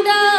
anda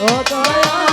ઓ દયા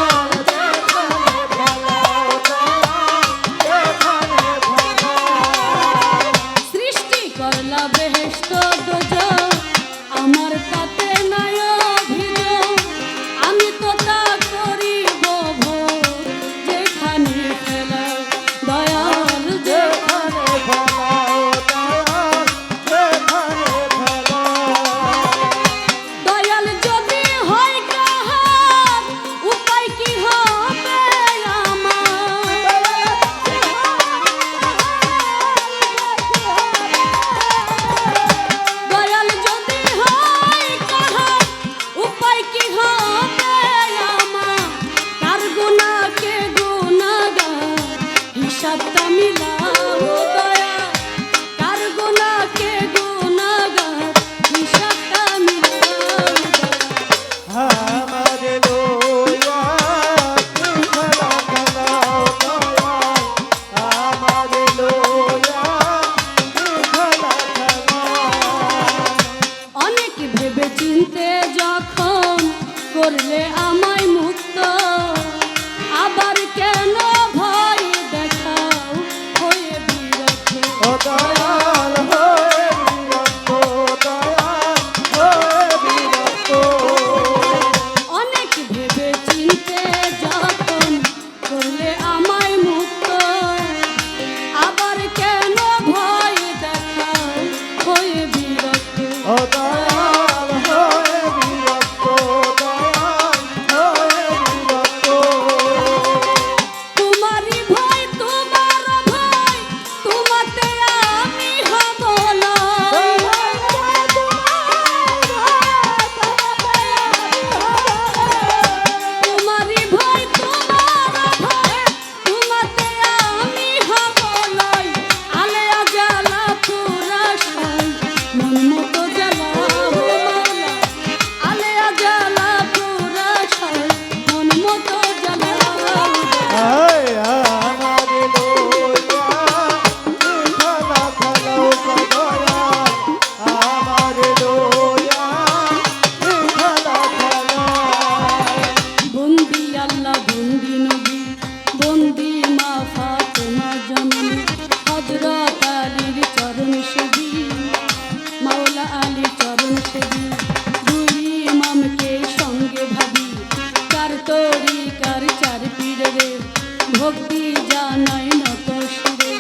জানাই নত সুরে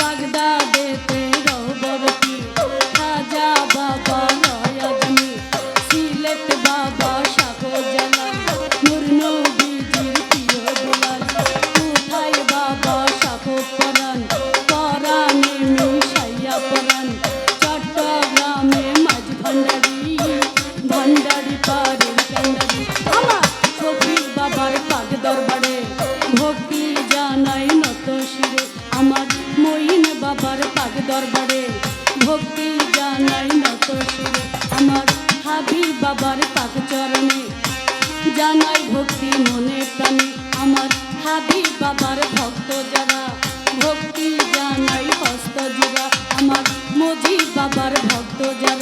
বাগদাদেতে হাবিব বাবার ভক্ত যারা ভক্তি জানাই হস্ত যুগা। আমার মজি বাবার ভক্ত যারা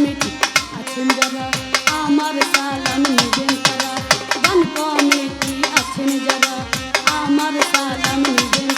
কমিটি আছেন যারা আমার সালাম নিবেন তারা। গান কমিটি আছেন যারা আমার সালাম নিবেন